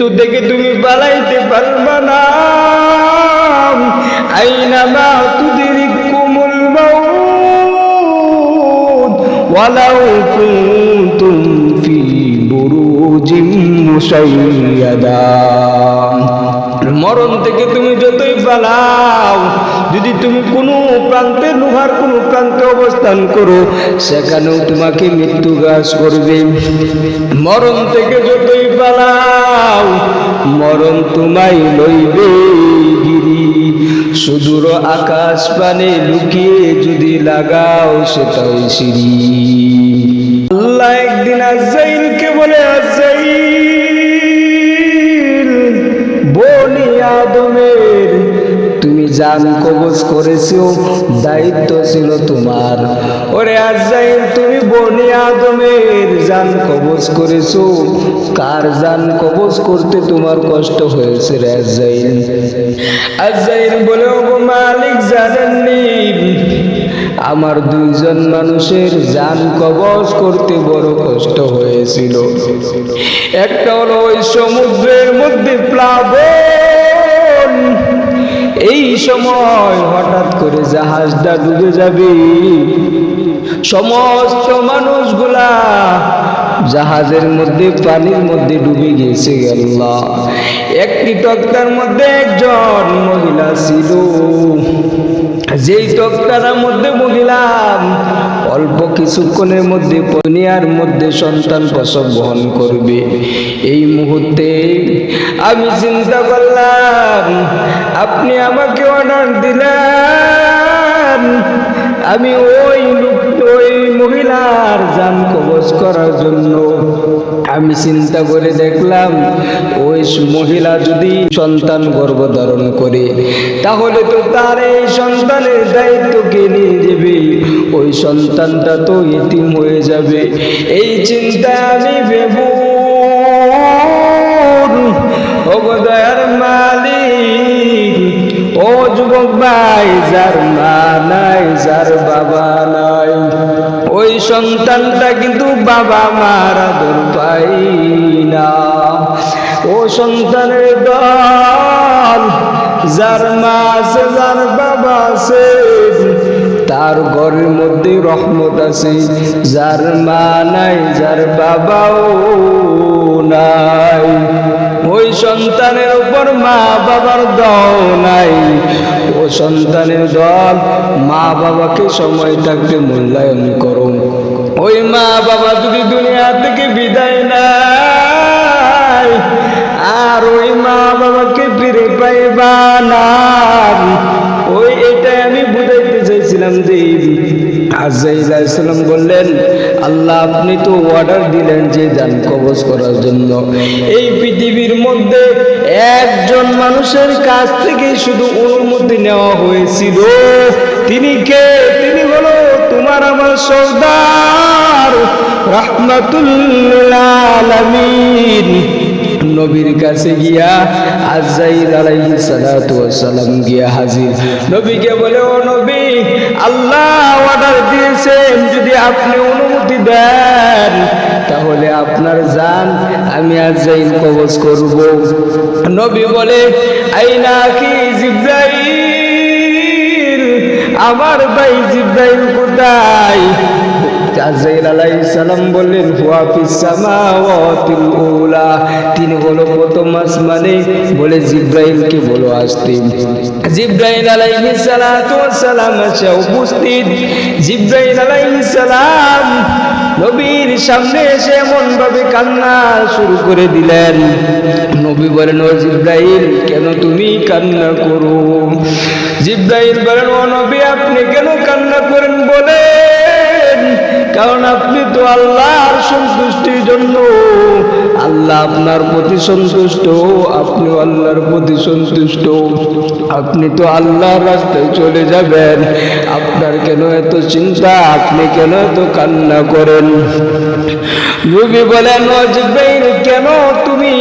মৃত্যু থেকে তুমি পালাইতে পারবা না। আইনামা তুদিরিকুমুল মাউত, ওয়ালাউ কুনতুম ফি বুরুজিম মুশাইয়াদা মরণ থেকে তুমি যতই পালাও যদি তুমি কোনো প্রান্তে লোহার কোনো প্রান্তে অবস্থান করো। সেখানেও তোমাকে মৃত্যু গ্রাস করবে। মরণ থেকে যতই পালাও, মরণ তোমায় লইবে গিরি। সুদূর আকাশ পানে লুকিয়ে যদি লাগাও সেটাই সিঁড়ি। আল্লাহ একদিন আজাইলকে তুমি জান কবজ করেছ দায়িত্ব ছিল তোমার। ওরে আজাইল তুমি বনি আদমের জান কবজ করেছ। কার জান কবজ করতে তোমার কষ্ট হয়েছে রে আজাইল আজাইল বলে ও মালিক জানেননি আমার দুইজন মানুষের জান কবজ করতে বড় কষ্ট হয়েছিল। একটা হলো ওই সমুদ্রের মধ্যে প্লাবন। এই সময় হঠাৎ করে জাহাজটা ডুবে যাবে। সমস্ত মানুষগুলা জাহাজের মধ্যে, পানির মধ্যে ডুবে গিয়েছে গেল একটি তক্তার মধ্যে একজন মহিলা ছিল। যেই তক্তার মধ্যে মহিলা অল্প কিছুক্ষণের মধ্যে দুনিয়ার মধ্যে সন্তান প্রসব বহন করবে। এই মুহূর্তে আমি চিন্তা করলাম, আপনি আমাকে অর্ডার দিলেন। আমি ওই ওই মহিলার জান কবজ করার জন্য আমি চিন্তা করে দেখলাম, ওই মহিলা যদি সন্তান গর্ভধারণ করে, তাহলে তো তার এই সন্তানের দায়িত্ব কে নিয়ে যাবে ওই সন্তানটা তো ইতিম হয়ে যাবে। এই চিন্তায় আমি ভেবু ও ভাই যার মা নাই, যার বাবা নাই। ওই সন্তানটা কিন্তু বাবা মার আদর পাই না। ও সন্তানের দল, যার মা আছে, যার বাবা আছে, তার ঘরের মধ্যে রহমত আছে। যার মা নাই, যার বাবাও নাই। ওই সন্তানের উপর মা বাবার দল নাই। ও সন্তানের দল মা বাবাকে সময় থাকতে মূল্যায়ন করো। ওই মা বাবা যদি দুনিয়া থেকে বিদায় নাই আর ওই মা বাবাকে ফিরে পাইবা আজাইসালাম বললেন, আল্লাহ, আপনি তো অর্ডার দিলেন যে যান কবজ করার জন্য। এই পৃথিবীর মধ্যে একজন মানুষের কাছ থেকে শুধু অনুমতি নেওয়া হয়েছিল। তিনি কে? তিনি হলো তোমার আমার সর্দার রহমাতুল্লাহ নবীর কাছে গিয়া আজাইল আলাইহি সালাতু সালাম গিয়া হাজির। নবীকে বলে, ও নবী, আল্লাহ অর্ডার দিয়েছেন, যদি আপনি অনুমতি দেন, তাহলে আপনার জান আমি আজাইল কবজ করব। নবী বলে, আইনা কি জিব্রাইল? আমার ভাই জিব্রাইল কোথায়? আলাইহিস সালাম বললেন, হুয়া ফিস সামাওয়াতিল উলা। তিনি হলো প্রথম আসমানে। বলে জিব্রাইলকে বলো আসতে জিব্রাইল আলাইহিস সালাতু এসে উপস্থিত। জিব্রাইল আলাইহিস সালাম নবীর সামনে এসে কান্না শুরু করে দিলেন। নবী বলেন জিব্রাইল, কেন তুমি কান্না করো? জিব্রাইল বলেন, ও নবী, আপনি কেন কান্না করেন তো আল্লাহর সন্তুষ্টির জন্য। আল্লাহ আপনার প্রতি সন্তুষ্ট, আপনিও আল্লাহর প্রতি সন্তুষ্ট। আপনি তো আল্লাহর রাস্তায় চলে যাবেন। আপনার কেন এত চিন্তা? আপনি কেন এত কান্না করেন? রবি বলেন কেন তুমি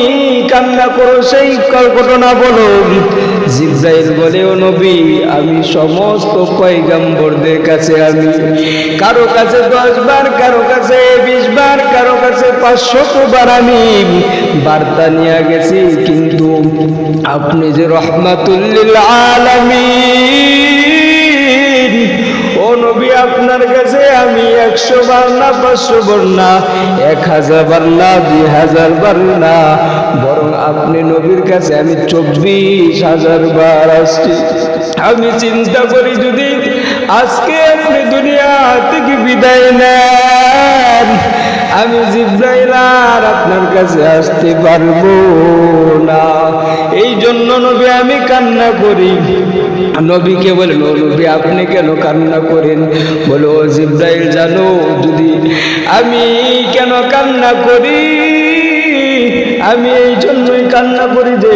কান্না করো, সেই ঘটনা বলো। জিব্রাইল বলে, ও নবী, আমি সমস্ত পয়গাম্বরদের কাছে আমি, কারও কাছে দশ বার, কারও কাছে বিশ বার, কারও কাছে পাঁচশত বার আমি বার্তা নিয়ে গেছি, কিন্তু আপনি যে রহমাতুল্লিল আলামিন, ও নবী, আপনার কাছে আমি একশো বার না, পাঁচশো বার না, এক হাজার বার না, দুই হাজার বার না, বরং আপনি নবীর কাছে আমি চব্বিশ হাজার বার আসছি। আমি চিন্তা করি যদি আজকে আপনি দুনিয়া থেকে বিদায় নেন, আমি জিব্রাইল আর আপনার কাছে আসতে পারব না। এই জন্য নবী আমি কান্না করি। নবীকে বলেন নবী, আপনি কেন কান্না করেন? বলো জিব্রাইল, জানো, যদি আমি কেন কান্না করি? আমি এই জন্যই কান্না করি যে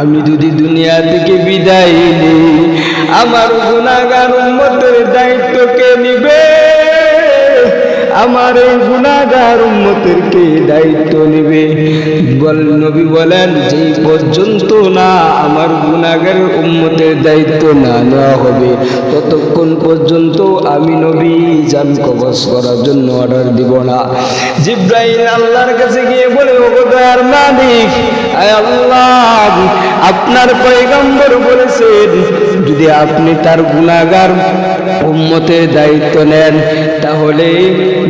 আমি যদি দুনিয়া থেকে বিদায় নেই, আমার গুণাগার মতের দায়িত্ব কে নিবে? আমার এই গুণাগার উম্মতের কে দায়িত্ব নেবে। নবী বলেন যে পর্যন্ত না আমার গুণাগার উন্মতের দায়িত্ব না নেওয়া হবে, ততক্ষণ পর্যন্ত আমি নবী জান কবচ করার জন্য অর্ডার দিব না। জিব্রাইল আল্লাহর কাছে গিয়ে বলে ওগোদার মালিক আল্লাহ, আপনার পয়গম্বর বলেছেন যদি আপনি তার গুণাগার উম্মতের দায়িত্ব নেন, তাহলে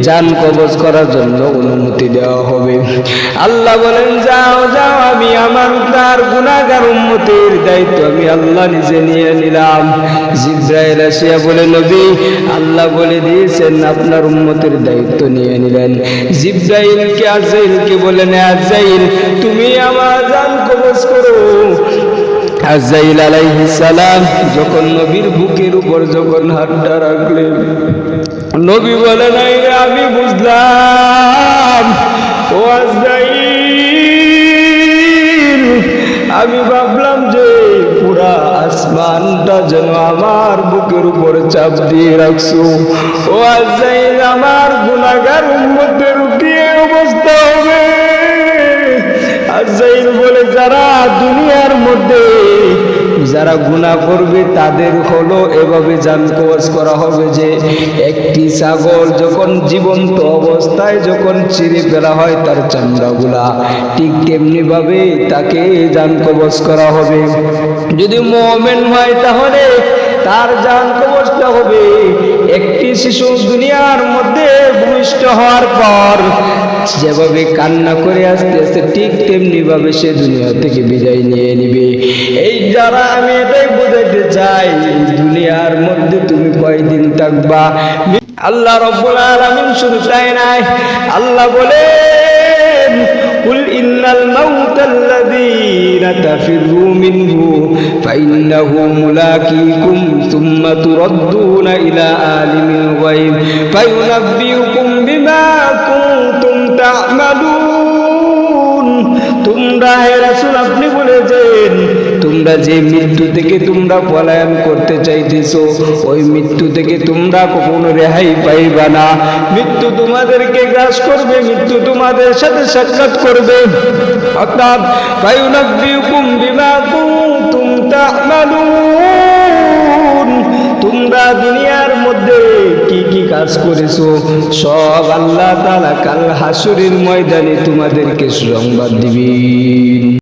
যান কবজ করার জন্য অনুমতি দেওয়া হবে। আল্লাহ বলেন, যাও যাও, আমি আমার তার গুণাগার উম্মতের দায়িত্ব আমি আল্লাহ নিজে নিয়ে নিলাম। জিব্রাইল আসিয়া বলে, নবী, আল্লাহ বলে দিয়েছেন আপনার উম্মতের দায়িত্ব নিয়ে নিলেন। জিব্রাইলকে আজাইলকে বলেন আজাইল তুমি আমার যান কবজ করো। আজাইল আলাইহিস সালাম যখন নবীর বুকের উপর যখন হাতটা রাখলেন, নবী বলে, নাই আমি বুঝলাম। ও আজরাইল আমি ভাবলাম যে পুরা আসমানটা যেন আমার বুকের উপর চাপ দিয়ে রাখছো। ও আজরাইল আমার গুনাগার উম্মতের কি অবস্থা হবে। আজাইল বলে, যারা দুনিয়ার মধ্যে যারা গুণা করবে তাদের হলো এভাবে জান কবচ করা হবে যে একটি ছাগল যখন জীবন্ত অবস্থায় যখন চিরে ফেলা হয় তার চামড়াগুলা, ঠিক তেমনি ভাবে তাকে জান কবচ করা হবে। যদি মোমেন হয় তাহলে তার জান কবচটা হবে। একটি শিশু দুনিয়ার মধ্যে ভূমিষ্ঠ পর যেভাবে কান্না করে আসতে আসতে ঠিক তেমনি ভাবে সে দুনিয়া থেকে বিদায় নিয়ে নিবে এই যারা আমি এটাই বোঝাইতে চাই এই দুনিয়ার মধ্যে তুমি কয়দিন থাকবা আল্লাহ রব্বুল আলামিন শুধু চাই নাই আল্লাহ বলেন قل إن الموت الذين تفروا منه فإنه ملاقيكم ثم تردون إلى عالم الغيب فينبئكم بما كنتم তা'মালুন তোমরা হে আপনি বলেছেন, তোমরা যে মৃত্যু থেকে তোমরা পলায়ন করতে ওই মৃত্যু থেকে তোমরা কখনো রেহাই পাইবা না। মৃত্যু তোমাদেরকে গ্রাস করবে, মৃত্যু তোমাদের সাথে সাক্ষাৎ করবে। অর্থাৎ বায়ুনাব্বিকুম বিমা কুনতুম তা'মালুন তোমরা দুনিয়ার মধ্যে কি কি কাজ করেছ? সব আল্লাহ তালা কাল হাসুরের ময়দানে তোমাদেরকে সংবাদ দিবেন।